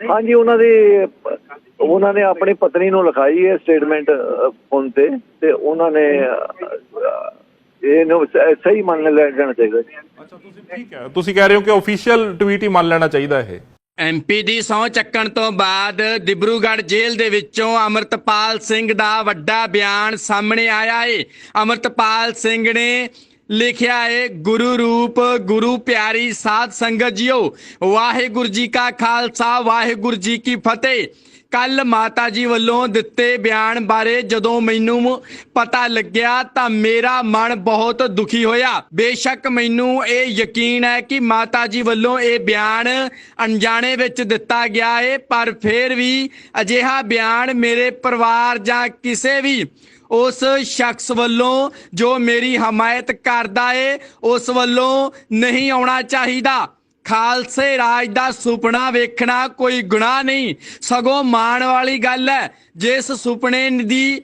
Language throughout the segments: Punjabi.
ਹਾਂਜੀ ਉਹਨਾਂ ਦੀ ਉਹਨਾਂ ਨੇ ਆਪਣੀ ਪਤਨੀ ਨੂੰ ਲਿਖਾਈ ਹੈ ਸਟੇਟਮੈਂਟ ਫੋਨ ਤੇ ਤੇ ਉਹਨਾਂ ਨੇ ਇਹਨੂੰ ਸ- ਸਹੀ ਮੰਨ ਲੈਣਾ ਚਾਹੀਦਾ। ਅੱਛਾ ਤੁਸੀਂ ਠੀਕ ਹੈ। ਤੁਸੀਂ ਕਹਿ ਰਹੇ ਹੋ ਕਿ ਅਫੀਸ਼ੀਅਲ ਟਵੀਟ ਹੀ ਮੰਨ ਲੈਣਾ ਚਾਹੀਦਾ ਇਹ। ਐਮਪੀ ਦੀ ਸਹੁੰ ਚੱਕਣ ਤੋਂ ਬਾਅਦ ਦਿਬਰੂਗੜ੍ਹ ਜੇਲ੍ਹ ਦੇ ਵਿੱਚੋਂ ਅਮਰਤਪਾਲ ਸਿੰਘ ਦਾ ਵੱਡਾ ਬਿਆਨ ਸਾਹਮਣੇ ਆਇਆ ਏ। ਅਮਰਤਪਾਲ ਸਿੰਘ ਨੇ ਲਿਖਿਆ ਹੈ ਗੁਰੂ ਰੂਪ ਗੁਰੂ ਪਿਆਰੀ ਸਾਧ ਸੰਗਤ ਜੀਓ ਵਾਹਿਗੁਰੂ ਜੀ ਕਾ ਖਾਲਸਾ ਵਾਹਿਗੁਰੂ ਜੀ ਕੀ ਫਤਿਹ ਕੱਲ ਮਾਤਾ ਜੀ ਵੱਲੋਂ ਦਿੱਤੇ ਬਿਆਨ ਬਾਰੇ ਜਦੋਂ ਮੈਨੂੰ ਪਤਾ ਲੱਗਿਆ ਤਾਂ ਮੇਰਾ ਮਨ ਬਹੁਤ ਦੁਖੀ ਹੋਇਆ ਬੇਸ਼ੱਕ ਮੈਨੂੰ ਇਹ ਯਕੀਨ ਹੈ ਕਿ ਮਾਤਾ ਜੀ ਵੱਲੋਂ ਇਹ ਬਿਆਨ ਅਣਜਾਣੇ ਵਿੱਚ ਦਿੱਤਾ ਗਿਆ ਹੈ ਪਰ ਫਿਰ ਵੀ ਅਜਿਹਾ ਬਿਆਨ ਮੇਰੇ ਪਰਿਵਾਰ ਜਾਂ ਕਿਸੇ ਵੀ ਉਸ ਸ਼ਖਸ ਵੱਲੋਂ ਜੋ ਮੇਰੀ ਹਮਾਇਤ ਕਰਦਾ ਏ, ਉਸ ਵੱਲੋਂ ਨਹੀਂ ਆਉਣਾ ਚਾਹੀਦਾ। ਖਾਲਸੇ ਰਾਜ ਦਾ ਸੁਪਨਾ ਵੇਖਣਾ ਕੋਈ ਗੁਨਾਹ ਨਹੀਂ। ਸਗੋਂ ਮਾਣ ਵਾਲੀ ਗੱਲ ਹੈ, ਜਿਸ ਸੁਪਨੇ ਦੀ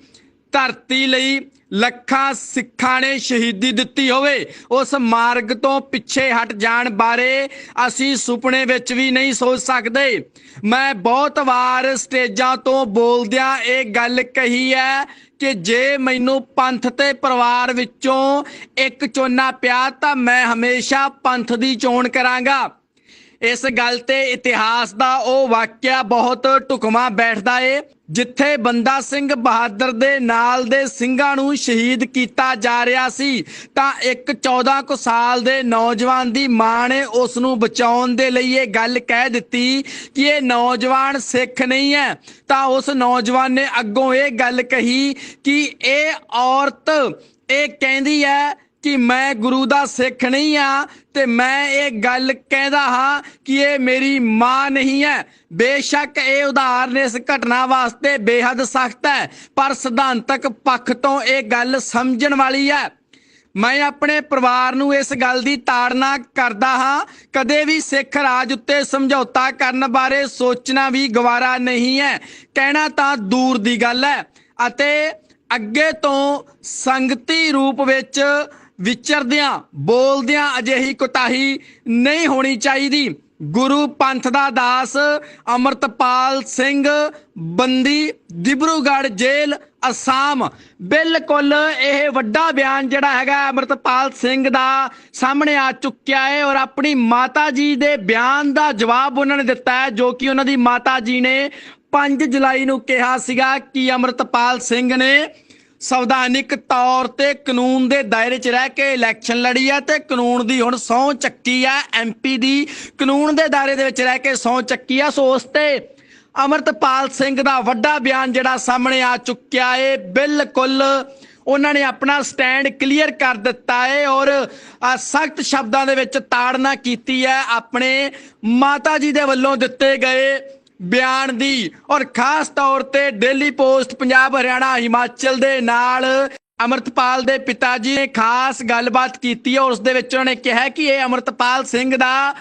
ਧਰਤੀ ਲਈ ਲੱਖਾਂ ਸਿੱਖਾਂ ਨੇ ਸ਼ਹੀਦੀ ਦਿੱਤੀ ਹੋਵੇ, ਉਸ ਮਾਰਗ ਤੋਂ ਪਿੱਛੇ ਹਟ ਜਾਣ ਬਾਰੇ ਅਸੀਂ ਸੁਪਨੇ ਵਿੱਚ ਵੀ ਨਹੀਂ ਸੋਚ ਸਕਦੇ। ਮੈਂ ਬਹੁਤ ਵਾਰ ਸਟੇਜਾਂ ਤੋਂ ਬੋਲਦਿਆਂ ਇਹ ਗੱਲ ਕਹੀ ਹੈ ਕਿ ਜੇ ਮੈਨੂੰ ਪੰਥ ਤੇ ਪਰਿਵਾਰ ਵਿੱਚੋਂ ਇੱਕ ਚੋਣਾ ਪਿਆ ਤਾਂ ਮੈਂ ਹਮੇਸ਼ਾ ਪੰਥ ਦੀ ਚੋਣ ਕਰਾਂਗਾ। ਇਸ ਗੱਲ ਤੇ ਇਤਿਹਾਸ ਦਾ ਉਹ ਵਾਕਿਆ ਬਹੁਤ ਢੁਕਮਾ ਬੈਠਦਾ ਏ। ਜਿੱਥੇ ਬੰਦਾ ਸਿੰਘ ਬਹਾਦਰ ਦੇ ਨਾਲ ਦੇ ਸਿੰਘਾਂ ਨੂੰ ਸ਼ਹੀਦ ਕੀਤਾ ਜਾ ਰਿਹਾ ਸੀ, ਤਾਂ ਇੱਕ 14 ਕੁ ਸਾਲ ਦੇ ਨੌਜਵਾਨ ਦੀ ਮਾਂ ਨੇ ਉਸ ਨੂੰ ਬਚਾਉਣ ਦੇ ਲਈ ਇਹ ਗੱਲ ਕਹਿ ਦਿੱਤੀ ਕਿ ਇਹ ਨੌਜਵਾਨ ਸਿੱਖ ਨਹੀਂ ਹੈ। ਤਾਂ ਉਸ ਨੌਜਵਾਨ ਨੇ ਅੱਗੋਂ ਇਹ ਗੱਲ ਕਹੀ ਕਿ ਇਹ ਔਰਤ, ਇਹ ਕਹਿੰਦੀ ਹੈ ਕਿ ਮੈਂ ਗੁਰੂ ਦਾ ਸਿੱਖ ਨਹੀਂ ਆ ਤੇ ਮੈਂ ਇਹ ਗੱਲ ਕਹਿੰਦਾ ਹਾਂ ਕਿ ਇਹ ਮੇਰੀ ਮਾਂ ਨਹੀਂ ਹੈ। ਬੇਸ਼ੱਕ ਇਹ ਉਦਾਹਰਨ ਇਸ ਘਟਨਾ ਵਾਸਤੇ ਬੇਹੱਦ ਸਖਤ ਹੈ, ਪਰ ਸਿਧਾਂਤਕ ਪੱਖ ਤੋਂ ਇਹ ਗੱਲ ਸਮਝਣ ਵਾਲੀ ਹੈ। ਮੈਂ ਆਪਣੇ ਪਰਿਵਾਰ ਨੂੰ ਇਸ ਗੱਲ ਦੀ ਤਾੜਨਾ ਕਰਦਾ ਹਾਂ। ਕਦੇ ਵੀ ਸਿੱਖ ਰਾਜ ਉੱਤੇ ਸਮਝੌਤਾ ਕਰਨ ਬਾਰੇ ਸੋਚਣਾ ਵੀ ਗਵਾਰਾ ਨਹੀਂ ਹੈ। ਕਹਿਣਾ ਤਾਂ ਦੂਰ ਦੀ ਗੱਲ ਹੈ ਅਤੇ ਅੱਗੇ ਤੋਂ ਸੰਗਤੀ ਰੂਪ ਵਿੱਚ ਵਿਚਰਦਿਆਂ ਬੋਲਦਿਆਂ ਅਜਿਹੀ ਕੁਤਾਹੀ ਨਹੀਂ ਹੋਣੀ ਚਾਹੀਦੀ। ਗੁਰੂ ਪੰਥ ਦਾ ਦਾਸ ਅਮਰਤਪਾਲ ਸਿੰਘ ਬੰਦੀ, ਦਿਬਰੂਗੜ੍ਹ ਜੇਲ੍ਹ ਅਸਾਮ। ਬਿਲਕੁਲ ਇਹ ਵੱਡਾ ਬਿਆਨ ਜਿਹੜਾ ਹੈਗਾ ਅਮਰਤਪਾਲ ਸਿੰਘ ਦਾ ਸਾਹਮਣੇ ਆ ਚੁੱਕਿਆ ਹੈ ਔਰ ਆਪਣੀ ਮਾਤਾ ਜੀ ਦੇ ਬਿਆਨ ਦਾ ਜਵਾਬ ਉਹਨਾਂ ਨੇ ਦਿੱਤਾ ਹੈ, ਜੋ ਕਿ ਉਹਨਾਂ ਦੀ ਮਾਤਾ ਜੀ ਨੇ 5 ਜੁਲਾਈ ਨੂੰ ਕਿਹਾ ਸੀਗਾ ਕਿ ਅਮਰਤਪਾਲ ਸਿੰਘ ਨੇ ਸੰਵਿਧਾਨਿਕ ਤੌਰ ਤੇ ਕਾਨੂੰਨ ਦੇ ਦਾਇਰੇ 'ਚ ਰਹਿ ਕੇ ਇਲੈਕਸ਼ਨ ਲੜੀ ਹੈ ਤੇ ਕਾਨੂੰਨ ਦੀ ਹੁਣ ਸਹੁੰ ਚੱਕੀ ਆ ਐਮਪੀ ਦੀ। ਕਾਨੂੰਨ ਦੇ ਦਾਇਰੇ ਦੇ ਵਿੱਚ ਰਹਿ ਕੇ ਸਹੁੰ ਚੱਕੀ ਆ। ਸੋ ਉਸ ਤੇ ਅਮਰਤਪਾਲ ਸਿੰਘ ਦਾ ਵੱਡਾ ਬਿਆਨ ਜਿਹੜਾ ਸਾਹਮਣੇ ਆ ਚੁੱਕਿਆ ਏ। ਬਿਲਕੁਲ ਉਹਨਾਂ ਨੇ ਆਪਣਾ ਸਟੈਂਡ ਕਲੀਅਰ ਕਰ ਦਿੱਤਾ ਹੈ ਔਰ ਸਖਤ ਸ਼ਬਦਾਂ ਦੇ ਵਿੱਚ ਤਾੜਨਾ ਕੀਤੀ ਹੈ ਆਪਣੇ ਮਾਤਾ ਜੀ ਦੇ ਵੱਲੋਂ ਦਿੱਤੇ ਗਏ ਬਿਆਨ ਦੀ ਔਰ ਖਾਸ ਤੌਰ ਤੇ ਡੇਲੀ ਪੋਸਟ ਪੰਜਾਬ ਹਰਿਆਣਾ ਹਿਮਾਚਲ ਦੇ ਨਾਲ ਅਮਰਤਪਾਲ ਦੇ ਪਿਤਾ ਜੀ ਨੇ ਖਾਸ ਗੱਲਬਾਤ ਕੀਤੀ ਔਰ ਉਸ ਦੇ ਵਿੱਚ ਉਹਨਾਂ ਨੇ ਕਿਹਾ ਕਿ ਇਹ ਅਮਰਤਪਾਲ ਸਿੰਘ ਦਾ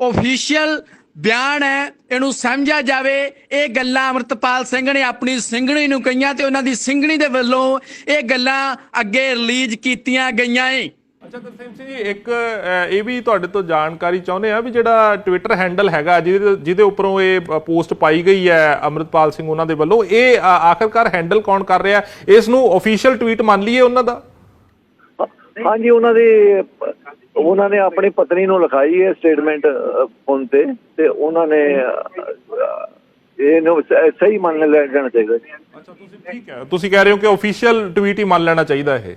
ਆਫੀਸ਼ੀਅਲ ਬਿਆਨ ਹੈ, ਇਹਨੂੰ ਸਮਝਿਆ ਜਾਵੇ। ਇਹ ਗੱਲਾਂ ਅਮਰਤਪਾਲ ਸਿੰਘ ਨੇ ਆਪਣੀ ਸਿੰਘਣੀ ਨੂੰ ਕਹੀਆਂ ਤੇ ਉਹਨਾਂ ਦੀ ਸਿੰਘਣੀ ਦੇ ਵੱਲੋਂ ਇਹ ਗੱਲਾਂ ਅੱਗੇ ਰਿਲੀਜ਼ ਕੀਤੀਆਂ ਗਈਆਂ ਏ। ਅੱਛਾ ਤਰਸੇਮ ਸਿੰਘ ਜੀ ਇੱਕ ਇਹ ਵੀ ਤੁਹਾਡੇ ਤੋਂ ਜਾਣਕਾਰੀ ਚਾਹੁੰਦੇ ਆ ਵੀ ਜਿਹੜਾ ਟਵਿੱਟਰ ਹੈਂਡਲ ਹੈਗਾ ਜਿਹਦੇ ਜਿਹਦੇ ਉੱਪਰੋਂ ਇਹ ਪੋਸਟ ਪਾਈ ਗਈ ਹੈ ਅਮਰਿਤਪਾਲ ਸਿੰਘ ਉਹਨਾਂ ਦੇ ਵੱਲੋਂ ਇਹ ਆਖਰਕਾਰ ਹੈਂਡਲ ਕੌਣ ਕਰ ਰਿਹਾ? ਇਸ ਨੂੰ ਅਫੀਸ਼ੀਅਲ ਟਵੀਟ ਮੰਨ ਲਈਏ ਉਹਨਾਂ ਦਾ? ਹਾਂਜੀ ਉਹਨਾਂ ਦੀ ਉਹਨਾਂ ਨੇ ਆਪਣੀ ਪਤਨੀ ਨੂੰ ਲਿਖਾਈ ਹੈ ਸਟੇਟਮੈਂਟ ਫੋਨ ਤੇ ਤੇ ਉਹਨਾਂ ਨੇ ਇਹਨੂੰ ਸਹੀ ਮੰਨ ਲੈਣਾ ਚਾਹੀਦਾ। ਅੱਛਾ ਤੁਸੀਂ ਠੀਕ ਹੈ। ਤੁਸੀਂ ਕਹਿ ਰਹੇ ਹੋ ਕਿ ਅਫੀਸ਼ੀਅਲ ਟਵੀਟ ਹੀ ਮੰਨ ਲੈਣਾ ਚਾਹੀਦਾ ਇਹ।